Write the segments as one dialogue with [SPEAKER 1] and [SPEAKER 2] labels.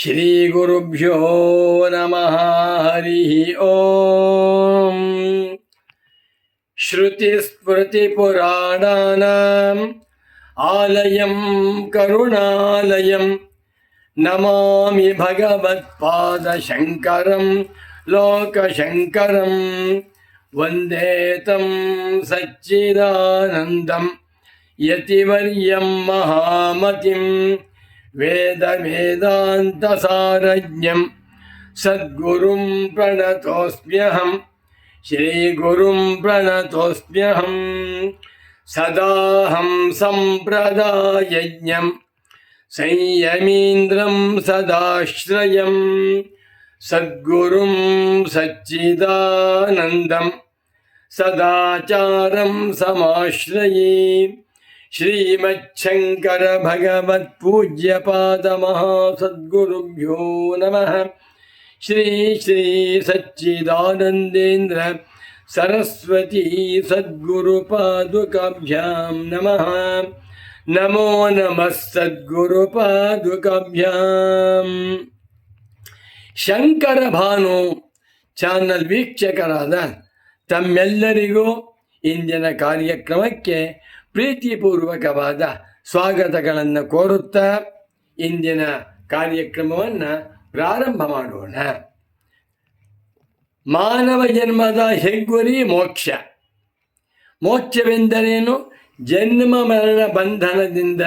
[SPEAKER 1] श्रीगुरुभ्यो नमः हरिः ॐ श्रुतिस्मृतिपुराणानाम् आलयं करुणालयं नमामि भगवत्पादशङ्करं लोकशङ्करं वन्दे तं सच्चिदानन्दं यतिवर्यं महामतिम् वेदवेदान्तसारज्ञं सद्गुरुं प्रणतोऽस्म्यहं श्रीगुरुं प्रणतोऽस्म्यहं सदाहं सम्प्रदायज्ञं संयमीन्द्रं सदाश्रयं सद्गुरुं सच्चिदानन्दं सदाचारं समाश्रये ஸ்ரீமச்சங்கர பகவத் பூஜ்ய பாத மகாசத்குருபியோ நம ஸ்ரீ ஸ்ரீ சச்சிதானந்தேந்திர சரஸ்வதி சத்குரு பாதுகாபியாம் நம நமோ நம சத்குரு ಪಾದುಕಾಭ್ಯಾಂ ಶಂಕರ ಭಾನು ಚಾನಲ್ ವೀಕ್ಷಕರಾದ ತಮ್ಮೆಲ್ಲರಿಗೂ ಇಂದಿನ ಕಾರ್ಯಕ್ರಮಕ್ಕೆ ಪ್ರೀತಿಪೂರ್ವಕವಾದ ಸ್ವಾಗತಗಳನ್ನು ಕೋರುತ್ತಾ ಇಂದಿನ ಕಾರ್ಯಕ್ರಮವನ್ನು ಪ್ರಾರಂಭ ಮಾಡೋಣ. ಮಾನವ ಜನ್ಮದ ಹೆಗ್ಗುರಿ ಮೋಕ್ಷ. ಮೋಕ್ಷವೆಂದರೇನು? ಜನ್ಮ ಮರಣ ಬಂಧನದಿಂದ,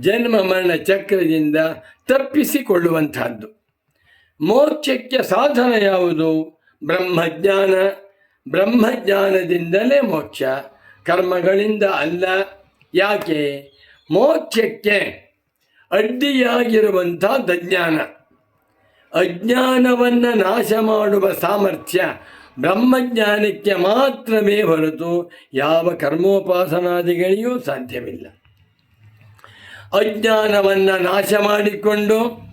[SPEAKER 1] ಜನ್ಮ ಮರಣ ಚಕ್ರದಿಂದ ತಪ್ಪಿಸಿಕೊಳ್ಳುವಂತಹದ್ದು ಮೋಕ್ಷಕ್ಕೆ ಸಾಧನ ಯಾವುದು? ಬ್ರಹ್ಮಜ್ಞಾನ. ಬ್ರಹ್ಮಜ್ಞಾನದಿಂದಲೇ ಮೋಕ್ಷ. ಕರ್ಮಗಳಿಂದ ಅಲ್ಲ. ಯಾಕೆ? ಮೋಕ್ಷಕ್ಕೆ ಅಡ್ಡಿಯಾಗಿರುವಂಥ ಅಜ್ಞಾನ. ಅಜ್ಞಾನವನ್ನು ನಾಶ ಮಾಡುವ ಸಾಮರ್ಥ್ಯ ಬ್ರಹ್ಮಜ್ಞಾನಕ್ಕೆ ಮಾತ್ರವೇ ಹೊರತು ಯಾವ ಕರ್ಮೋಪಾಸನಾದಿಗಳಿಗೂ ಸಾಧ್ಯವಿಲ್ಲ. ಅಜ್ಞಾನವನ್ನು ನಾಶ ಮಾಡಿಕೊಂಡು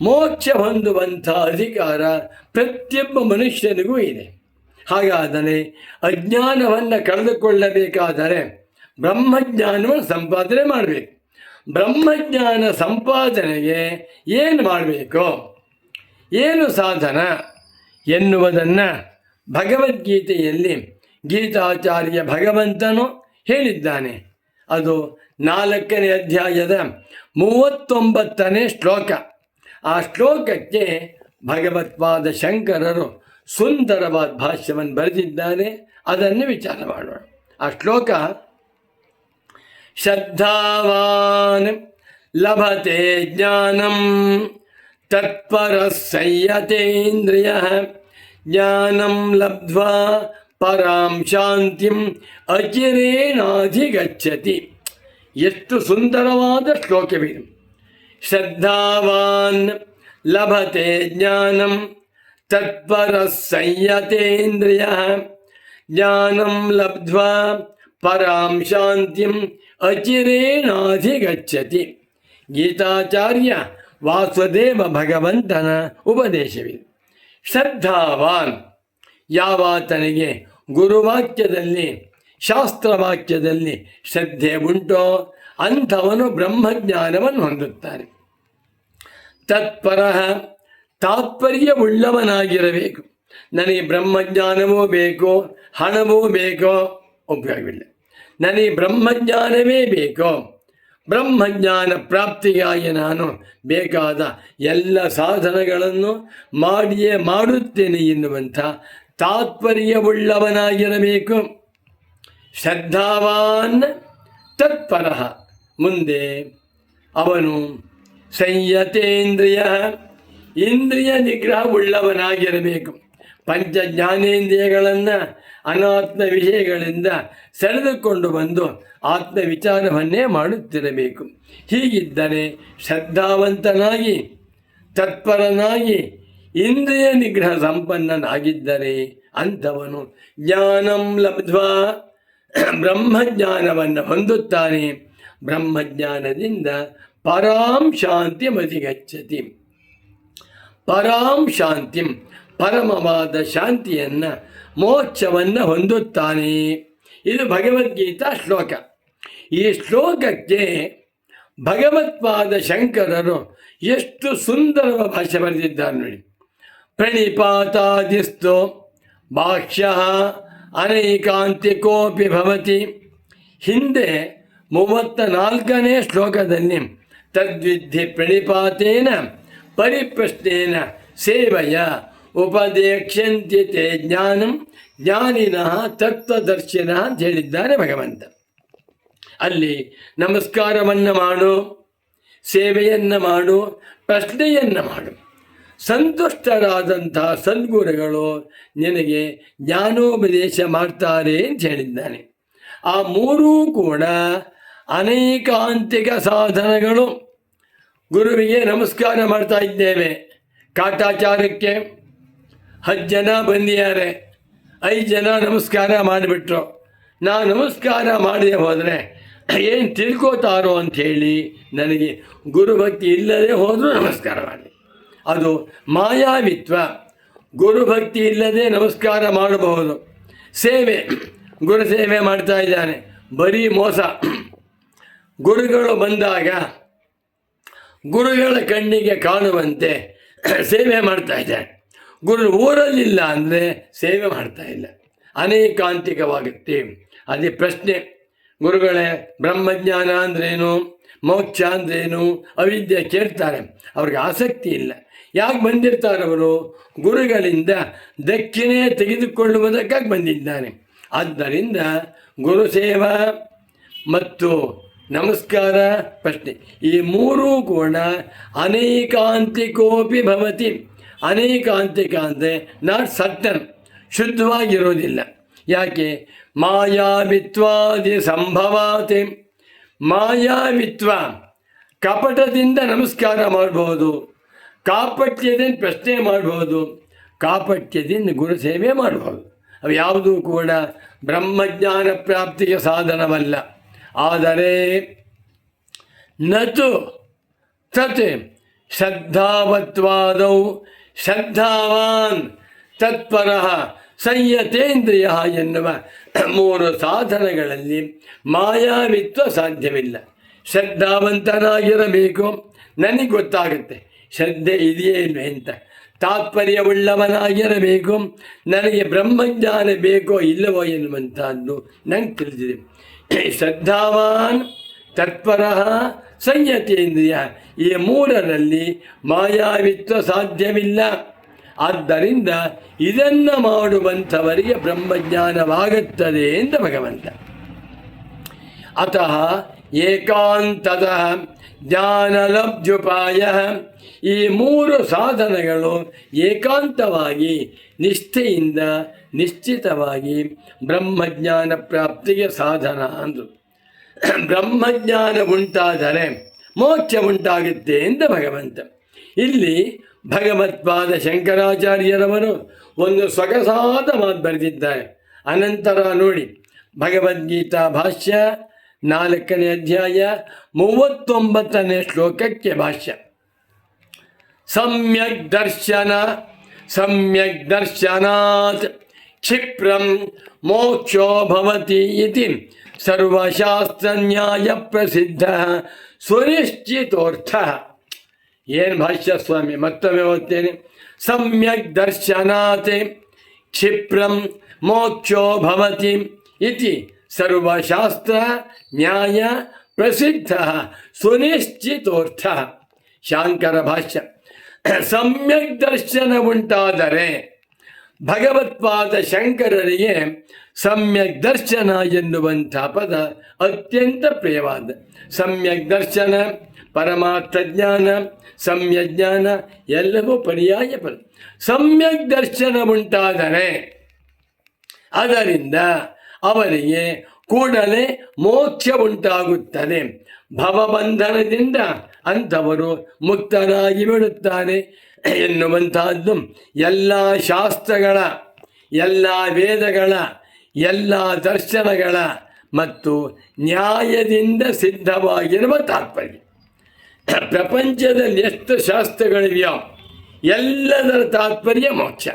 [SPEAKER 1] ಮೋಕ್ಷ ಹೊಂದುವಂಥ ಅಧಿಕಾರ ಪ್ರತಿಯೊಬ್ಬ ಮನುಷ್ಯನಿಗೂ ಇದೆ. ಹಾಗಾದರೆ ಅಜ್ಞಾನವನ್ನು ಕಳೆದುಕೊಳ್ಳಬೇಕಾದರೆ ಬ್ರಹ್ಮಜ್ಞಾನವನ್ನು ಸಂಪಾದನೆ ಮಾಡಬೇಕು. ಬ್ರಹ್ಮಜ್ಞಾನ ಸಂಪಾದನೆಗೆ ಏನು ಮಾಡಬೇಕು? ಏನು ಸಾಧನ? ಎನ್ನುವುದನ್ನು ಭಗವದ್ಗೀತೆಯಲ್ಲಿ ಗೀತಾಚಾರ್ಯ ಭಗವಂತನು ಹೇಳಿದ್ದಾನೆ. ಅದು ನಾಲ್ಕನೇ ಅಧ್ಯಾಯದ ಮೂವತ್ತೊಂಬತ್ತನೇ ಶ್ಲೋಕ. ಆ ಶ್ಲೋಕಕ್ಕೆ ಭಗವತ್ಪಾದ ಶಂಕರರು ಸುಂದರವಾದ ಭಾಷ್ಯವನ್ನು ಬರೆದಿದ್ದಾರೆ ಅದನ್ನು ವಿಚಾರ ಮಾಡೋಣ. ಆ ಶ್ಲೋಕ, ಶ್ರದ್ಧಾವಾನ್ ಲಭತೆ ಜ್ಞಾನಂ ತತ್ಪರ ಸಂಯತೇಂದ್ರಿಯ ಜ್ಞಾನಂ ಲಬ್ಧ್ವಾ ಪರಾಂ ಶಾಂತಿಂ ಅಚಿರೇಣಾಧಿಗಚ್ಚತಿ ಎಷ್ಟು ಸುಂದರವಾದ ಶ್ಲೋಕವಿದು. ಶ್ರದ್ಧಾವಾನ್ ಲಭತೆ ಜ್ಞಾನಂ ತತ್ಪರ ಸಂಯತೇಂದ್ರಿಯ ಜ್ಞಾನಂ ಲಬ್ಧ್ವಾ ಪರಾಂ ಶಾಂತಿಂ ಅಚಿರೇಣಾಧಿಗಚ್ಚತಿ. ಗೀತಾಚಾರ್ಯ ವಾಸುದೇವ ಭಗವಂತನ ಉಪದೇಶವಿದೆ. ಶ್ರದ್ಧಾವಾನ್. ಯಾವಾತನಿಗೆ ಗುರುವಾಕ್ಯದಲ್ಲಿ, ಶಾಸ್ತ್ರವಾಕ್ಯದಲ್ಲಿ ಶ್ರದ್ಧೆ ಉಂಟೋ, ಅಂಥವನು ಬ್ರಹ್ಮಜ್ಞಾನವನ್ನು ಹೊಂದುತ್ತಾನೆ. ತತ್ಪರ ತಾತ್ಪರ್ಯವುಳ್ಳವನಾಗಿರಬೇಕು. ನನಗೆ ಬ್ರಹ್ಮಜ್ಞಾನವೂ ಬೇಕೋ, ಹಣವೂ ಬೇಕೋ? ಉಪಯೋಗವಿಲ್ಲ ನನಗೆ ಬ್ರಹ್ಮಜ್ಞಾನವೇ ಬೇಕೋ? ಬ್ರಹ್ಮಜ್ಞಾನ ಪ್ರಾಪ್ತಿಗಾಗಿ ನಾನು ಬೇಕಾದ ಎಲ್ಲ ಸಾಧನಗಳನ್ನು ಮಾಡಿಯೇ ಮಾಡುತ್ತೇನೆ ಎನ್ನುವಂಥ ತಾತ್ಪರ್ಯವುಳ್ಳವನಾಗಿರಬೇಕು. ಶ್ರದ್ಧಾವಾನ್ ತತ್ಪರ. ಮುಂದೆ ಅವನು ಸಂಯತೇಂದ್ರಿಯ. ಇಂದ್ರಿಯ ನಿಗ್ರಹವುಳ್ಳವನಾಗಿರಬೇಕು. ಪಂಚ ಜ್ಞಾನೇಂದ್ರಿಯಗಳನ್ನು ಅನಾತ್ಮ ವಿಷಯಗಳಿಂದ ಸೆಳೆದುಕೊಂಡು ಬಂದು ಆತ್ಮ ವಿಚಾರವನ್ನೇ ಮಾಡುತ್ತಿರಬೇಕು. ಹೀಗಿದ್ದರೆ ಶ್ರದ್ಧಾವಂತನಾಗಿ, ತತ್ಪರನಾಗಿ, ಇಂದ್ರಿಯ ನಿಗ್ರಹ ಸಂಪನ್ನನಾಗಿದ್ದರೆ ಅಂಥವನು ಜ್ಞಾನಂ ಲಬ್ಧ್ವಾ, ಬ್ರಹ್ಮಜ್ಞಾನವನ್ನು ಹೊಂದುತ್ತಾನೆ. ಬ್ರಹ್ಮಜ್ಞಾನದಿಂದ ಪರಾಂ ಶಾಂತಿ ಮತಿಗಚ್ಚತಿ ಪರಾಂ ಶಾಂತಿಂ, ಪರಮವಾದ ಶಾಂತಿಯನ್ನು, ಮೋಕ್ಷವನ್ನು ಹೊಂದುತ್ತಾನೆ. ಇದು ಭಗವದ್ಗೀತಾ ಶ್ಲೋಕ. ಈ ಶ್ಲೋಕಕ್ಕೆ ಭಗವತ್ಪಾದ ಶಂಕರರು ಎಷ್ಟು ಸುಂದರವ ಭಾಷೆ ಬರೆದಿದ್ದಾರೆ ನೋಡಿ. ಪ್ರಣಿಪಾತಾದಿಸ್ತು ಭಾಷ್ಯ ಅನೈಕಾಂತಿಕೋಪಿ ಭವತಿ. ಹಿಂದೆ ಮೂವತ್ತ ನಾಲ್ಕನೇ ಶ್ಲೋಕದಲ್ಲಿ ತದ್ವಿಧಿ ಪ್ರಣಿಪಾತೇನ ಪರಿಪ್ರಶ್ನೇನ ಸೇವೆಯ ಉಪದೇಕ್ಷಂತ್ಯತೆ ಜ್ಞಾನಂ ಜ್ಞಾನಿನ ತತ್ವದರ್ಶನ ಅಂತ ಹೇಳಿದ್ದಾನೆ ಭಗವಂತ. ಅಲ್ಲಿ ನಮಸ್ಕಾರವನ್ನು ಮಾಡು, ಸೇವೆಯನ್ನು ಮಾಡು, ಪ್ರಶ್ನೆಯನ್ನು ಮಾಡು. ಸಂತುಷ್ಟರಾದಂತಹ ಸದ್ಗುರುಗಳು ನಿನಗೆ ಜ್ಞಾನೋಪದೇಶ ಮಾಡ್ತಾರೆ ಅಂತ ಹೇಳಿದ್ದಾನೆ. ಆ ಮೂರೂ ಕೂಡ ಅನೇಕಾಂತಿಕ ಸಾಧನಗಳು. ಗುರುವಿಗೆ ನಮಸ್ಕಾರ ಮಾಡ್ತಾ ಇದ್ದೇವೆ. ಕಾಟಾಚಾರಕ್ಕೆ ಹತ್ತು ಜನ ಬಂದಿದ್ದಾರೆ. ಐದು ಜನ ನಮಸ್ಕಾರ ಮಾಡಿಬಿಟ್ರು. ನಾ ನಮಸ್ಕಾರ ಮಾಡದೆ ಹೋದರೆ ಏನು ತಿಳ್ಕೋತಾರೋ ಅಂಥೇಳಿ ನನಗೆ ಗುರುಭಕ್ತಿ ಇಲ್ಲದೆ ಹೋದರೂ ನಮಸ್ಕಾರ ಮಾಡಿ. ಅದು ಮಾಯಾವಿತ್ವ. ಗುರುಭಕ್ತಿ ಇಲ್ಲದೆ ನಮಸ್ಕಾರ ಮಾಡಬಹುದು. ಸೇವೆ. ಗುರು ಸೇವೆ ಮಾಡ್ತಾ ಇದ್ದಾನೆ. ಬರೀ ಮೋಸ. ಗುರುಗಳು ಬಂದಾಗ ಗುರುಗಳ ಕಣ್ಣಿಗೆ ಕಾಣುವಂತೆ ಸೇವೆ ಮಾಡ್ತಾ ಇದ್ದಾರೆ ಗುರು ಊರಲ್ಲಿಲ್ಲ ಅಂದರೆ ಸೇವೆ ಮಾಡ್ತಾ ಇಲ್ಲ. ಅನೇಕಾಂತಿಕವಾಗುತ್ತೆ. ಅದೇ ಪ್ರಶ್ನೆ, ಗುರುಗಳೇ, ಬ್ರಹ್ಮಜ್ಞಾನ ಅಂದ್ರೇನು? ಮೋಕ್ಷ ಅಂದ್ರೇನು? ಅವಿದ್ಯೆ ಕೇಳ್ತಾರೆ. ಅವ್ರಿಗೆ ಆಸಕ್ತಿ ಇಲ್ಲ. ಯಾಕೆ ಬಂದಿರ್ತಾರವರು ಗುರುಗಳಿಂದ ದಕ್ಷಿಣೆ ತೆಗೆದುಕೊಳ್ಳುವುದಕ್ಕಾಗಿ ಬಂದಿದ್ದಾನೆ ಆದ್ದರಿಂದ ಗುರು ಸೇವಾ ಮತ್ತು ನಮಸ್ಕಾರ ಪ್ರಶ್ನೆ. ಈ ಮೂರೂ ಕೂಡ ಅನೇಕಾಂತಿಕೋಪಿ ಭವತಿ. ಅನೇಕಾಂತಿಕ ಅಂದರೆ ನಾಟ್ ಸಟ್ಟನ್ ಶುದ್ಧವಾಗಿರೋದಿಲ್ಲ. ಯಾಕೆ? ಮಾಯಾವಿತ್ವಾದಿ ಸಂಭವಾತಿ. ಮಾಯಾವಿತ್ವ ಕಪಟದಿಂದ ನಮಸ್ಕಾರ ಮಾಡಬಹುದು ಕಾಪಟ್ಯದಿಂದ ಪ್ರಶ್ನೆ ಮಾಡಬಹುದು ಕಾಪಟ್ಯದಿಂದ ಗುರು ಸೇವೆ ಮಾಡಬಹುದು ಅವು ಯಾವುದೂ ಕೂಡ ಬ್ರಹ್ಮಜ್ಞಾನ ಪ್ರಾಪ್ತಿಗೆ ಸಾಧನವಲ್ಲ. ಆದರೆ ನತು ತತ್ ಶ್ರದ್ಧಾವತ್ವಾದೌ ಶ್ರದ್ಧಾವಾನ್ ತತ್ಪರ ಸಂಯತೇಂದ್ರಿಯ ಎನ್ನುವ ಮೂರು ಸಾಧನಗಳಲ್ಲಿ ಮಾಯಾವಿತ್ವ ಸಾಧ್ಯವಿಲ್ಲ. ಶ್ರದ್ಧಾವಂತನಾಗಿರಬೇಕು. ನನಗೆ ಗೊತ್ತಾಗುತ್ತೆ. ಶ್ರದ್ಧೆ ಇದೆಯೇ ಇಲ್ವೇ ಅಂತ. ತಾತ್ಪರ್ಯವುಳ್ಳವನಾಗಿರಬೇಕು. ನನಗೆ ಬ್ರಹ್ಮಜ್ಞಾನ ಬೇಕೋ ಇಲ್ಲವೋ ಎನ್ನುವಂಥದ್ದು ನಂಗೆ ತಿಳಿದಿದೆ. ಶ್ರದ್ಧಾವಾನ್ ತತ್ಪರ ಸಂಯತೇಂದ್ರಿಯ ಈ ಮೂರರಲ್ಲಿ ಮಾಯಾವಿತ್ವ ಸಾಧ್ಯವಿಲ್ಲ. ಆದ್ದರಿಂದ ಇದನ್ನು ಮಾಡುವಂಥವರಿಗೆ ಬ್ರಹ್ಮಜ್ಞಾನವಾಗುತ್ತದೆ ಎಂದು ಭಗವಂತ. ಅತಃ ಏಕಾಂತದ ಜ್ಞಾನಲಬ್ಧುಪಾಯ ಈ ಮೂರು ಸಾಧನಗಳು ಏಕಾಂತವಾಗಿ ನಿಷ್ಠೆಯಿಂದ ನಿಶ್ಚಿತವಾಗಿ ಬ್ರಹ್ಮಜ್ಞಾನ ಪ್ರಾಪ್ತಿಗೆ ಸಾಧನ ಅಂದರು. ಬ್ರಹ್ಮಜ್ಞಾನ ಉಂಟಾದರೆ ಮೋಕ್ಷ ಉಂಟಾಗುತ್ತೆ ಎಂದು ಭಗವಂತ. ಇಲ್ಲಿ ಭಗವತ್ಪಾದ ಶಂಕರಾಚಾರ್ಯರವರು ಒಂದು ಸೊಗಸಾದ ಮಾತು ಬರೆದಿದ್ದಾರೆ. ಅನಂತರ ನೋಡಿ, ಭಗವದ್ಗೀತಾ ಭಾಷ್ಯ ನಾಲ್ಕನೇ ಅಧ್ಯಾಯ ಮೂವತ್ತೊಂಬತ್ತನೇ ಶ್ಲೋಕಕ್ಕೆ ಭಾಷ್ಯ. ಸಮ್ಯಕ್ ದರ್ಶನ, ಸಮ್ಯಕ್ ದರ್ಶನಾತ್, ಕ್ಷಿಪ್ರಂ ಮೋಕ್ಷೋ ಭವತಿ ಇತಿ ಸರ್ವಶಾಸ್ತ್ರನ್ಯಾಯ ಪ್ರಸಿದ್ಧ ಸುನಿಶ್ಚಿತೋರ್ಥ. ಏನು ಭಾಷ್ಯ ಸ್ವಾಮಿ, ಮತ್ತೊಮ್ಮೆ ಓದ್ತೇನೆ. ಸಮ್ಯಕ್ ದರ್ಶನಾತ್, ಕ್ಷಿಪ್ರಂ ಮೋಕ್ಷೋ ಭವತಿ ಇತಿ ಸರ್ವಶಾಸ್ತ್ರ, ನ್ಯಾಯ, ಪ್ರಸಿದ್ಧ, ಸುನಿಶ್ಚಿತೋರ್ಥ. ಶಾಂಕರ ಭಾಷ್ಯ. ಸಮ್ಯಕ್ ದರ್ಶನ ಉಂಟಾದರೆ ಭಗವತ್ಪಾದ ಶಂಕರರಿಗೆ ಸಮ್ಯಕ್ ದರ್ಶನ ಎನ್ನುವಂಥ ಪದ ಅತ್ಯಂತ ಪ್ರಿಯವಾದ. ಸಮ್ಯಕ್ ದರ್ಶನ, ಪರಮಾರ್ಥ ಜ್ಞಾನ ಸಮ್ಯ ಜ್ಞಾನ ಎಲ್ಲವೂ ಪರ್ಯಾಯ ಪದ. ಸಮ್ಯಕ್ ದರ್ಶನ ಉಂಟಾದರೆ ಅದರಿಂದ ಅವರಿಗೆ ಕೂಡಲೇ ಮೋಕ್ಷ ಉಂಟಾಗುತ್ತದೆ ಭವಬಂಧನದಿಂದ ಅಂಥವರು ಮುಕ್ತರಾಗಿ ಬಿಡುತ್ತಾರೆ ಎನ್ನುವಂತಹದ್ದು ಎಲ್ಲ ಶಾಸ್ತ್ರಗಳ, ಎಲ್ಲ ವೇದಗಳ, ಎಲ್ಲ ದರ್ಶನಗಳ ಮತ್ತು ನ್ಯಾಯದಿಂದ ಸಿದ್ಧವಾಗಿರುವ ತಾತ್ಪರ್ಯ. ಪ್ರಪಂಚದಲ್ಲಿ ಎಷ್ಟು ಶಾಸ್ತ್ರಗಳಿವೆಯೋ ಎಲ್ಲದರ ತಾತ್ಪರ್ಯ ಮೋಕ್ಷ.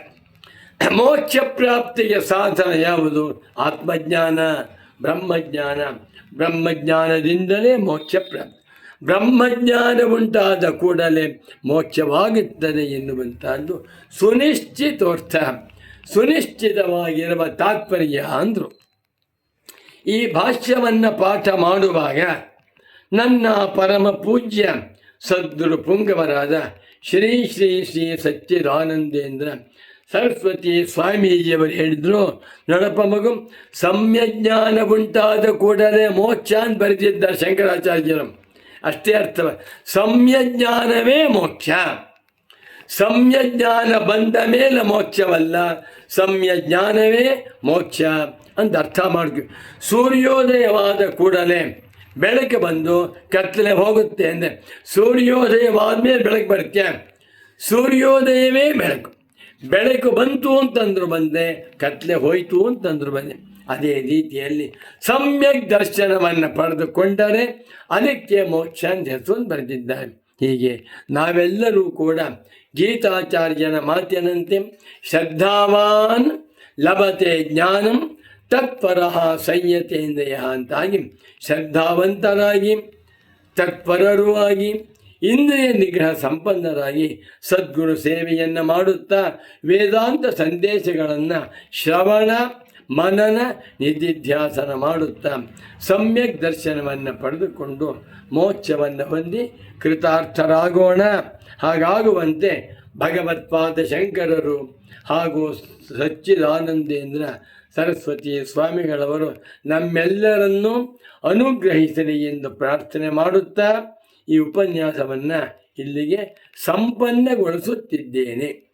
[SPEAKER 1] ಮೋಕ್ಷ ಪ್ರಾಪ್ತಿಯ ಸಾಧನ ಯಾವುದು? ಆತ್ಮಜ್ಞಾನ, ಬ್ರಹ್ಮಜ್ಞಾನ. ಬ್ರಹ್ಮಜ್ಞಾನದಿಂದಲೇ ಮೋಕ್ಷ ಪ್ರಾಪ್ತಿ ಬ್ರಹ್ಮಜ್ಞಾನ ಉಂಟಾದ ಕೂಡಲೇ ಮೋಕ್ಷವಾಗುತ್ತದೆ ಎನ್ನುವಂಥದ್ದು ಸುನಿಶ್ಚಿತೋರ್ಥ. ಸುನಿಶ್ಚಿತವಾಗಿರುವ ತಾತ್ಪರ್ಯ ಅಂದರು. ಈ ಭಾಷ್ಯವನ್ನು ಪಾಠ ಮಾಡುವಾಗ ನನ್ನ ಪರಮ ಪೂಜ್ಯ ಸದ್ಗುರು ಪುಂಗವರಾದ ಶ್ರೀ ಶ್ರೀ ಶ್ರೀ ಸಚ್ಚಿದಾನಂದೇಂದ್ರ ಸರಸ್ವತಿ ಸ್ವಾಮೀಜಿಯವರು ಹೇಳಿದ್ರು ನಡಪ ಮಗು ಸಮ್ಯಜ್ಞಾನ ಉಂಟಾದ ಕೂಡಲೇ ಮೋಕ್ಷ ಅಂತ ಬರೆದಿದ್ದಾರೆ ಶಂಕರಾಚಾರ್ಯರು. ಅಷ್ಟೇ ಅರ್ಥ. ಸಮ್ಯಜ್ಞಾನವೇ ಮೋಕ್ಷ. ಸಮ್ಯಜ್ಞಾನ ಬಂದ ಮೇಲೆ ಮೋಕ್ಷವಲ್ಲ ಸಮ್ಯಜ್ಞಾನವೇ ಮೋಕ್ಷ ಅಂತ ಅರ್ಥ ಮಾಡ್ಕೊ. ಸೂರ್ಯೋದಯವಾದ ಕೂಡಲೇ ಬೆಳಕು ಬಂದು ಕತ್ತಲೆ ಹೋಗುತ್ತೆ ಅಂದರೆ ಸೂರ್ಯೋದಯವಾದ ಮೇಲೆ ಬೆಳಕು ಬರುತ್ತೆ. ಸೂರ್ಯೋದಯವೇ ಬೆಳಕು. ಬೆಳಕು ಬಂತು ಅಂತಂದ್ರು ಬಂದೆ, ಕತ್ಲೆ ಹೋಯಿತು ಅಂತಂದ್ರು ಬಂದೆ. ಅದೇ ರೀತಿಯಲ್ಲಿ ಸಮ್ಯಕ್ ದರ್ಶನವನ್ನು ಪಡೆದುಕೊಂಡರೆ ಅದಕ್ಕೆ ಮೋಕ್ಷ ಅಂತ ಹೆಸರು ಬರೆದಿದ್ದಾರೆ. ಹೀಗೆ ನಾವೆಲ್ಲರೂ ಕೂಡ ಗೀತಾಚಾರ್ಯನ ಮಾತಿನಂತೆ ಶ್ರದ್ಧಾವಾನ್, ಲಭತೆ ಜ್ಞಾನಂ, ತತ್ಪರ ಸಂಯತೆಯಿಂದ ಅಂತಾಗಿ ಶ್ರದ್ಧಾವಂತರಾಗಿ, ತತ್ಪರರೂ ಆಗಿ ಇಂದ್ರಿಯ ನಿಗ್ರಹ ಸಂಪನ್ನರಾಗಿ ಸದ್ಗುರು ಸೇವೆಯನ್ನು ಮಾಡುತ್ತಾ ವೇದಾಂತ ಸಂದೇಶಗಳನ್ನು ಶ್ರವಣ, ಮನನ, ನಿಧಿಧ್ಯಾಸನ ಮಾಡುತ್ತಾ ಸಮ್ಯಕ್ ದರ್ಶನವನ್ನು ಪಡೆದುಕೊಂಡು ಮೋಕ್ಷವನ್ನು ಹೊಂದಿ ಕೃತಾರ್ಥರಾಗೋಣ. ಹಾಗಾಗುವಂತೆ ಭಗವತ್ಪಾದ ಶಂಕರರು ಹಾಗೂ ಸಚ್ಚಿದಾನಂದೇಂದ್ರ ಸರಸ್ವತಿ ಸ್ವಾಮಿಗಳವರು ನಮ್ಮೆಲ್ಲರನ್ನೂ ಅನುಗ್ರಹಿಸಲಿ ಎಂದು ಪ್ರಾರ್ಥನೆ ಮಾಡುತ್ತಾ ಈ ಉಪನ್ಯಾಸವನ್ನು ಇಲ್ಲಿಗೆ ಸಂಪನ್ನಗೊಳಿಸುತ್ತಿದ್ದೇನೆ.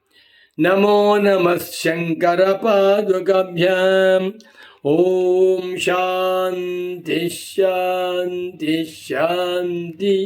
[SPEAKER 1] ನಮೋ ನಮಃ ಶಂಕರ ಪಾದುಕಾಭ್ಯಾಂ ಓಂ ಶಾಂತಿ ಶಾಂತಿ ಶಾಂತಿ.